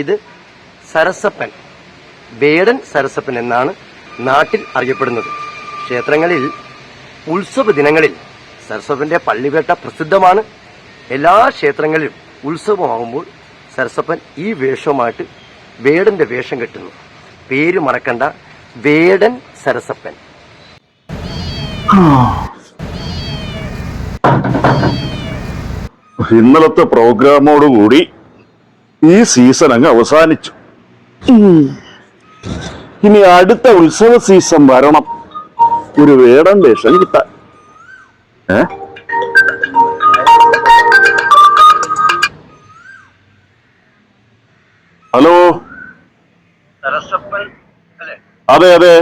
ഇത് സരസപ്പൻ വേടൻ സരസപ്പൻ എന്നാണ് നാട്ടിൽ അറിയപ്പെടുന്നത്. ക്ഷേത്രങ്ങളിൽ ഉത്സവ ദിനങ്ങളിൽ സരസപ്പന്റെ പള്ളിവേട്ട പ്രസിദ്ധമാണ്. എല്ലാ ക്ഷേത്രങ്ങളിലും ഉത്സവമാകുമ്പോൾ സരസപ്പൻ ഈ വേഷവുമായിട്ട് വേടന്റെ വേഷം കെട്ടുന്നു. പേര് മറക്കണ്ട വേടൻ സരസപ്പൻ. ഇന്നലത്തെ പ്രോഗ്രാമോടുകൂടി ഈ സീസൺ അങ്ങ് അവസാനിച്ചു. ഇനി അടുത്ത ഉത്സവ സീസൺ വരണം. ഒരു വേടൻ വേഷം കിട്ടാൻ. ഏ? ഹലോ? അതെ അതെ.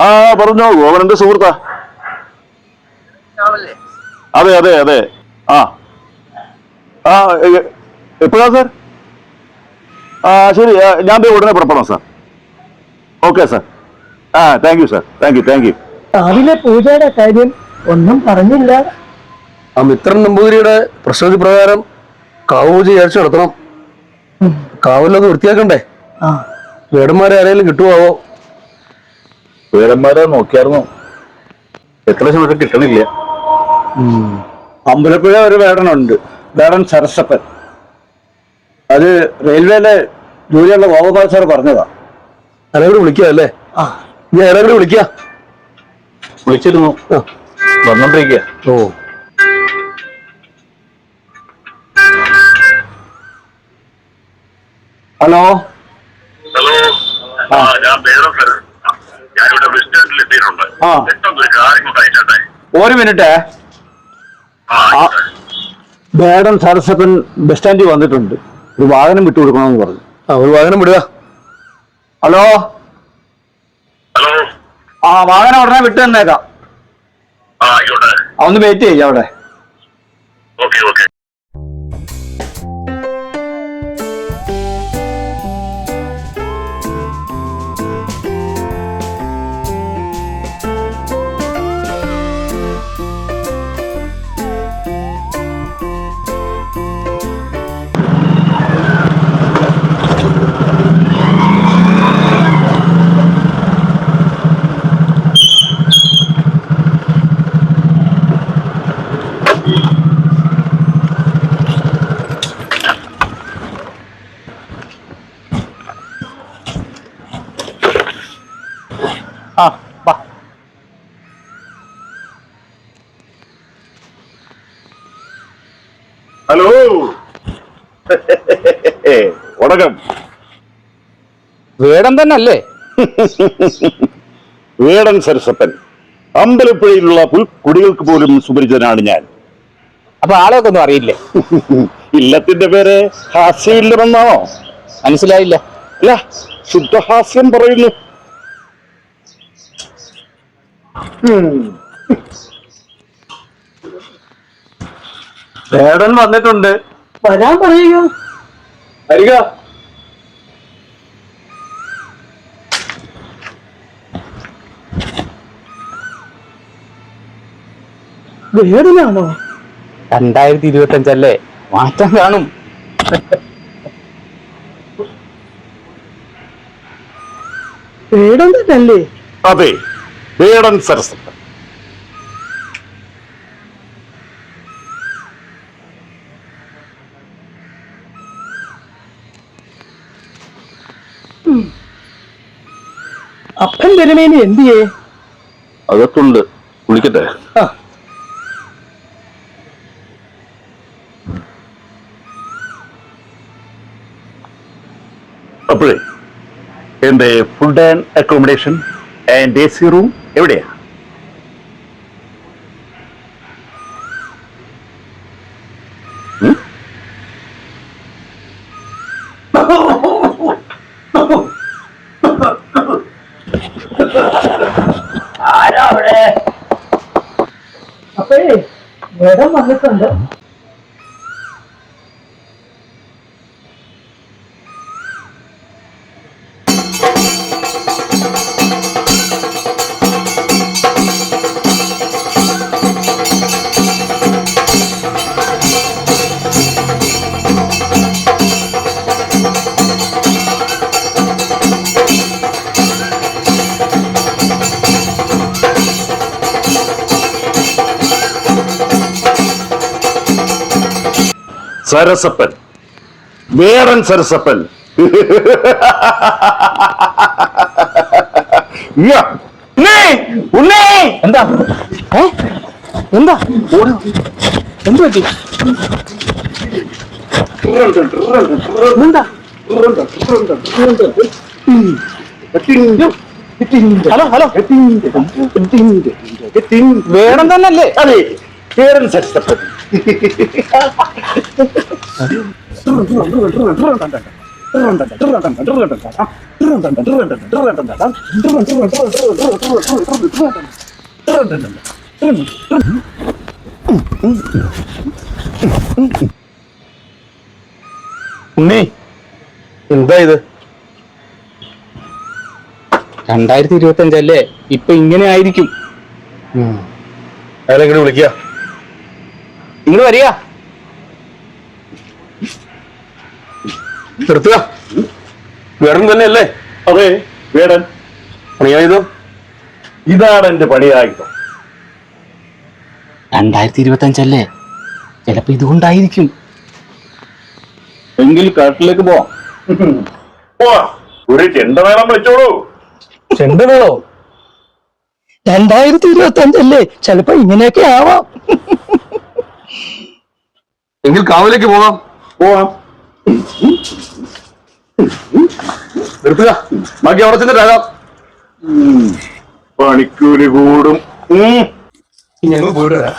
ആ പറഞ്ഞോ ഗോവനന്റെ എന്റെ സുഹൃത്താ. അതെ അതെ അതെ. ആ. ആ എപ്പോഴാ സാർ? ആ ശരി ഞാൻ പോയി ഉടനെ പുറപ്പെടാം സാർ. Okay sir. ആ thank you sir thank you thank you രാവിലെ പൂജയുടെ കാര്യം ഒന്നും പറഞ്ഞില്ല. ആ മിത്രൻ നമ്പൂതിരിയുടെ പ്രസവതി പ്രകാരം കാവ് പൂജ വിചാരിച്ചു നടത്തണം. കാവിലത് വൃത്തിയാക്കണ്ടേ? ആ. വേടന്മാരെ ആരെങ്കിലും കിട്ടുവോ വേടന്മാരെ നോക്കിയായിരുന്നു എത്ര ലക്ഷം കിട്ടണില്ല. അമ്പലപ്പുഴ ഒരു വേടനുണ്ട്. വേടൻ സരസപ്പൻ അത് റെയിൽവേയിലെ ജോലിയുള്ള ഗോപാൽ സാർ പറഞ്ഞതാ. ആരെങ്കിലും വിളിക്കുക അല്ലേ? ആ. നീ ആരെങ്കിലും വിളിക്കുക വിളിച്ചിരുന്നു. വന്നോണ്ടിരിക്കുക ഓ. ഹലോ? ഹലോ. ആ ഞാൻ ഞാനിവിടെ ബസ് സ്റ്റാൻഡിൽ എത്തിയിട്ടുണ്ട് ഒരു മിനിറ്റ്. ആ. സരസപ്പൻ ബസ് സ്റ്റാൻഡിൽ വന്നിട്ടുണ്ട്. ഒരു വാഹനം വിട്ടു വിട്ടുകൊടുക്കണമെന്ന് പറഞ്ഞു. ആ ഒരു വാഹനം വിടുക. ഹലോ? ഹലോ? ആ വാഹനം ഉടനെ വിട്ടു തന്നേക്കാം. ഒന്ന് വെയിറ്റ് ചെയ്യാം അവിടെ. ഓക്കെ ഓക്കെ വണക്കം വേടം തന്നെ അല്ലേ വേടൻ സരസപ്പൻ. അമ്പലപ്പുഴയിലുള്ള പുൽക്കുടികൾക്ക് പോലും സുപരിചിതനാണ് ഞാൻ. അപ്പൊ ആളെയൊക്കെ ഒന്നും അറിയില്ലേ? ഇല്ലത്തിന്റെ പേര് ഹാസ്യമില്ലെന്നാണോ മനസ്സിലായില്ല. അല്ല ശുദ്ധഹാസ്യം പറയുന്നു. വേടൻ വന്നിട്ടുണ്ട്. വരാൻ പറയുക. വരിക. വേടനാണോ രണ്ടായിരത്തി ഇരുപത്തി അഞ്ചല്ലേ മാറ്റം കാണും. വേടൻ തന്നെയല്ലേ? അതെ വേടൻ സരസപ്പൻ അപ്പൻ തിരുമേനി എന്തിയേ അകത്തുണ്ട്. വിളിക്കട്ടെ അപ്പോഴേ എന്റെ food and accommodation and A C room എവിടെയാ ഉം? അപ്പഴേ വേടൻ വന്നിട്ടുണ്ട്. സരസപ്പൻ. വേറൻ സരസപ്പൻ! എന്താ? എന്താ? എന്ത് പറ്റി? എന്താ? Hello hello. വേണം തന്നല്ലേ അതെ വേടൻ സരസപ്പൻ. ഉണ്ണി എന്താ ഇത്? രണ്ടായിരത്തി ഇരുപത്തി അഞ്ചല്ലേ ഇപ്പൊ ഇങ്ങനെ ആയിരിക്കും. അയാളെങ്ങനെ വിളിക്കുക നിങ്ങൾ വരിക. നിർത്തുക. വേടൻ തന്നെയല്ലേ? അതെ വേടൻ. പണിയായതോ? ഇതാണ് എന്റെ പണിയായുധം. രണ്ടായിരത്തി ഇരുപത്തി അഞ്ചല്ലേ ചിലപ്പോ ഇതുകൊണ്ടായിരിക്കും. എങ്കിൽ കാട്ടിലേക്ക് പോവാം. ഒരു വേണം വിളിച്ചോളൂ ചെണ്ടമേളോ രണ്ടായിരത്തി ഇരുപത്തി അഞ്ചല്ലേ ചിലപ്പോ ഇങ്ങനെയൊക്കെ ആവാം. എങ്കിൽ കാവിലേക്ക് പോകാം. പോവാം. നിർത്തുക. ബാക്കി അവിടെ ചെന്നിട്ടാകാം പണിക്കൂലി കൂടും. ഞങ്ങൾ പോയിട്ട് വരാം.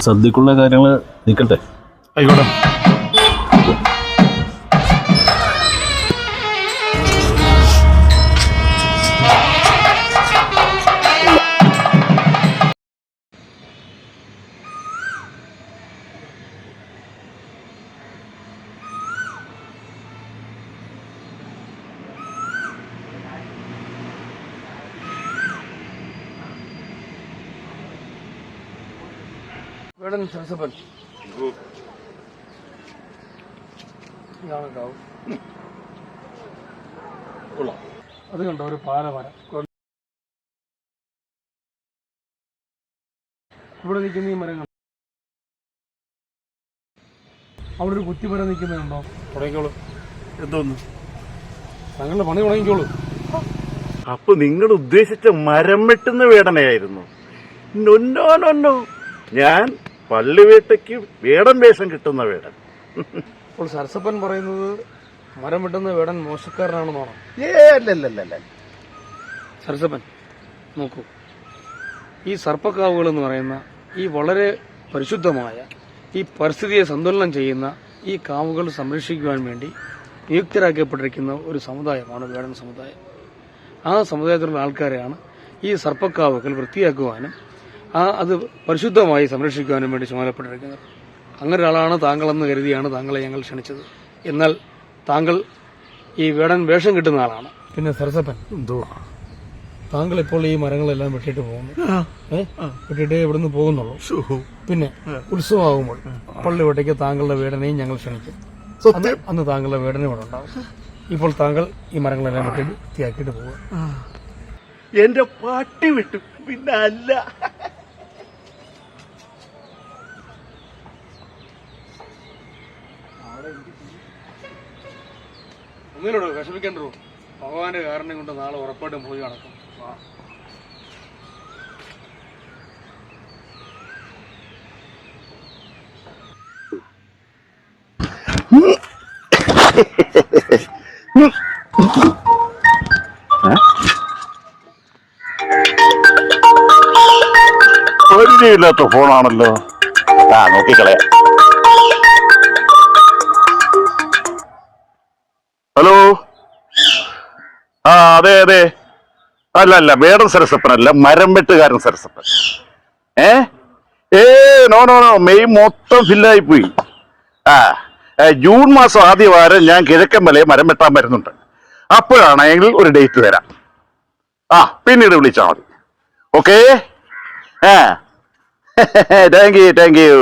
സദ്യക്കുള്ള കാര്യങ്ങൾ നിൽക്കട്ടെ ആയിക്കോട്ടെ. വേടൻ സരസപ്പൻ ഇതാണ് കാവ് കൊള്ളാം. അത് കണ്ടോ ഒരു പാലമരം. ഇവിടെ നിൽക്കുന്ന ഈ മരം അവിടെ ഒരു കുറ്റിമരം നിൽക്കുന്നുണ്ടോ തുടങ്ങിക്കോളൂ. എന്തോന്ന്? ഞങ്ങളുടെ പണി തുടങ്ങിക്കോളൂ. അപ്പൊ നിങ്ങൾ ഉദ്ദേശിച്ച മരം വെട്ടുന്ന വേടനയായിരുന്നു. നൊന്നോ നൊന്നോ. ഞാൻ പള്ളിവേട്ടയ്ക്ക് വേടം വേഷം കിട്ടുന്ന വേടൻ. അപ്പോൾ സരസപ്പൻ പറയുന്നത് മരം വെട്ടുന്ന വേടൻ മോശക്കാരനാണെന്നാണോ? ഏ അല്ലല്ലല്ല സരസപ്പൻ നോക്കൂ. ഈ സർപ്പക്കാവുകൾ എന്ന് പറയുന്ന ഈ വളരെ പരിശുദ്ധമായ ഈ പരിസ്ഥിതിയെ സന്തുലനം ചെയ്യുന്ന ഈ കാവുകൾ സംരക്ഷിക്കുവാൻ വേണ്ടി നിയുക്തരാക്കപ്പെട്ടിരിക്കുന്ന ഒരു സമുദായമാണ് വേടൻ സമുദായം. ആ സമുദായത്തിലുള്ള ആൾക്കാരെയാണ് ഈ സർപ്പക്കാവുകൾ വൃത്തിയാക്കുവാനും ആ അത് പരിശുദ്ധമായി സംരക്ഷിക്കുവാനും വേണ്ടി ചുമതലപ്പെട്ടിരിക്കുന്നത് അങ്ങനെ ഒരാളാണ് താങ്കളെന്ന് കരുതിയാണ് താങ്കളെ ഞങ്ങൾ ക്ഷണിച്ചത്. എന്നാൽ താങ്കൾ ഈ വേടൻ വേഷം കിട്ടുന്ന ആളാണ്. പിന്നെ സരസപ്പൻ? എന്തോ താങ്കൾ ഇപ്പോൾ ഈ മരങ്ങളെല്ലാം വെട്ടിട്ട് പോകുന്നു. വെട്ടിട്ടേ വെട്ടിട്ട് ഇവിടുന്ന് പോകുന്നുള്ളൂ. പിന്നെ ഉത്സവമാകുമ്പോൾ പള്ളി വട്ടയ്ക്ക് താങ്കളുടെ വേടനെയും ഞങ്ങൾ ക്ഷണിക്കും. അന്ന് അന്ന് താങ്കളുടെ വീടനെ ഇവിടെ ഉണ്ടാവും. ഇപ്പോൾ താങ്കൾ ഈ മരങ്ങളെല്ലാം വെട്ടിട്ട് വൃത്തിയാക്കിയിട്ട് പോകുക എന്റെ പാട്ടി വിട്ടു. പിന്നെ അല്ല ഒന്നിനോട് വിഷമിക്കേണ്ടോ ഭഗവാന്റെ കാരണം കൊണ്ട് നാളെ ഉറപ്പായിട്ടും പോയി നടക്കും. വാ. പരിചയമില്ലാത്ത ഫോണാണല്ലോ. ആ നോക്കിക്കളയാ ഹലോ? ആ അതെ അതെ. അല്ല അല്ല വേടൻ സരസപ്പനല്ല മരം വെട്ടുകാരൻ സരസപ്പൻ. ഏ? ഏ നോ നോ നോ മെയ് മൊത്തം ഫില്ലായി പോയി. ആ ജൂൺ മാസം ആദ്യ വാരം ഞാൻ കിഴക്കൻ മലയെ മരം വെട്ടാൻ വരുന്നുണ്ട്. അപ്പോഴാണെങ്കിൽ ഒരു ഡേറ്റ് തരാം ആ പിന്നീട് വിളിച്ചാൽ മതി. ഓക്കേ ആ. Thank you thank U